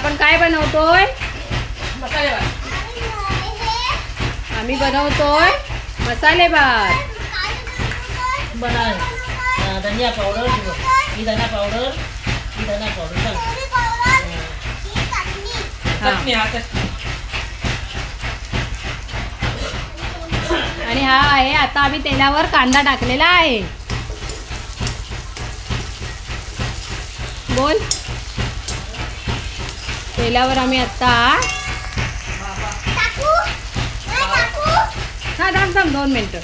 काय बनवतोय? मसाले भात. आम्ही बनवतोय मसाले भात. बनाय अं, धनिया पावडर ही धना पावडर ही धना पावडर आणि हा आहे आता आम्ही तेलावर कांदा टाकलेला आहे. बोल. तेलावर आम्ही आता हा थांब थांब दोन मिनिटं.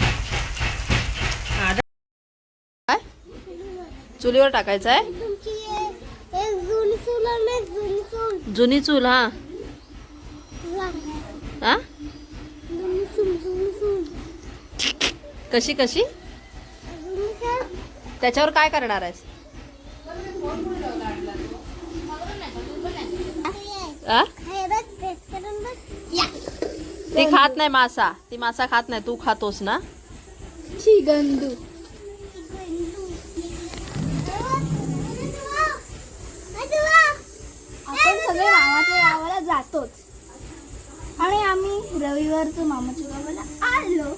काय चुलीवर टाकायचं आहे. जुनी चूल हा. हा? कशी कशी? त्याच्यावर काय करणार आहेस? ती खात नाही मासा. ती मासा खात नाही तू खातोस ना? गंदू आपण सगळे मामाच्या गावाला जातोच. आणि आम्ही रविवारचं मामाच्या गावाला आलो.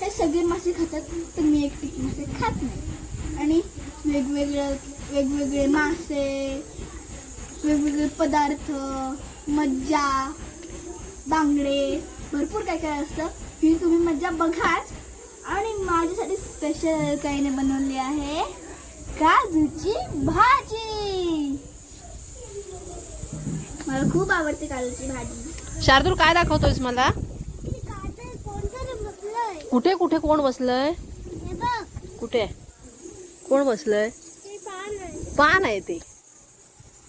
हे सगळे मासे खातात तर मी एकटी मासे खात नाही. आणि वेगवेगळे वेगवेगळे मासे वेगवेगळे पदार्थ मज्जा बांगडे भरपूर काय काय असतं. ही तुम्ही मज्जा बघाच. आणि माझ्यासाठी स्पेशल काहीने बनवली आहे. काजूची भाजी. मला खूप आवडते काजूची भाजी. शार्दूल काय दाखवतोयस मला? कुठे कुठे कोण बसलंय? कुठे? कोण बसलंय? पान आहे ते.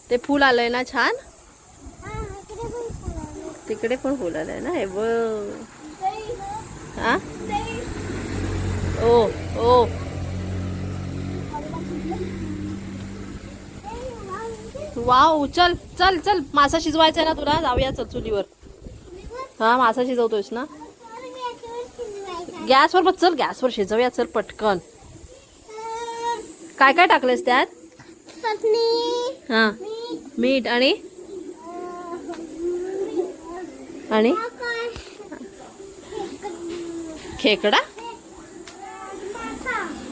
ते फुल आलंय ना छान? तिकडे पण फुल आलंय. ना? हे बघ हा. ओ ओ. वाव चल चल चल. मासा शिजवायचा आहे ना तुला? जाऊया चल चुलीवर. हा मासा शिजवतोयस ना? गॅसवर बघ चल गॅसवर शिजवूया चल पटकन. काय काय टाकलंस त्यात? हा. मीठ आणि आणि खेकडा?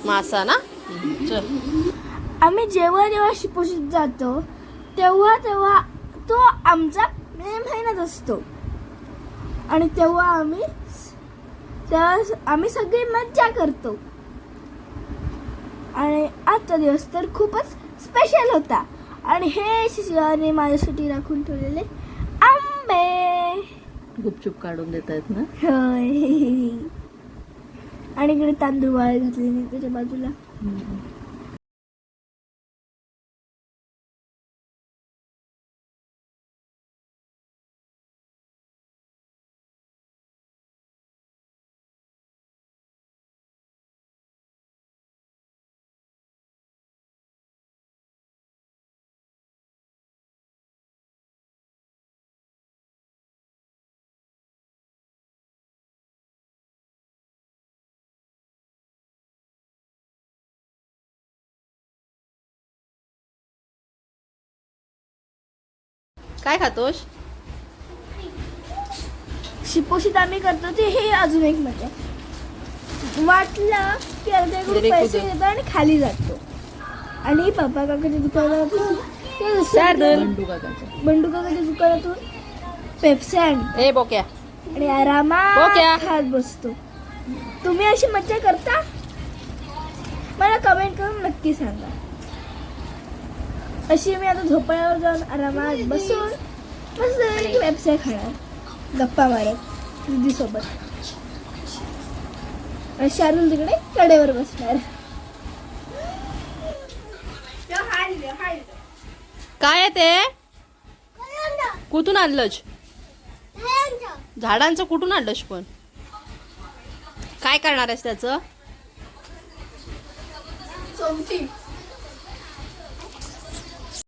मासा ना? आम्ही जेव्हा जेव्हा शिपोशीत जातो तेव्हा तेव्हा तो आमचा मे महिन्यात असतो. आणि तेव्हा आम्ही तेव्हा आम्ही सगळी मज्जा करतो. आणि आजचा दिवस तर खूपच स्पेशल होता. आणि हे शिवाने माझ्यासाठी राखून ठेवलेले आंबे. गुपचूप काढून देत आहेत ना? होय. आणि इकडे तांदूळ वाळ घातलेले त्याच्या बाजूला. काय खातोस? शिपोशीत आम्ही करतो ते हे अजून एक मजा वाटलं की अर्ध्या इकडून Very पैसे. घेतो आणि खाली जातो. आणि पप्पा काकाच्या दुकानातून ते दुसऱ्या बंडू काकाचं. बंडू काकाच्या दुकानातून पेप्सी आण. ए बोक्या. आणि आरामात क्या? खात बसतो. तुम्ही अशी मज्जा करता? मला कमेंट करून नक्की सांगा. अशी मी आता झोपाळ्यावर जाऊन आरामात बसून मस्त पेप्सी खाणार. गप्पा मारत दीदीसोबत आणि शार्दूल तिकडे कडेवर बसणार. काय आहे ते? कुठून आणलंच? झाडांचं कुठून आणलंस पण? काय करणार आहेस त्याचं? चौथी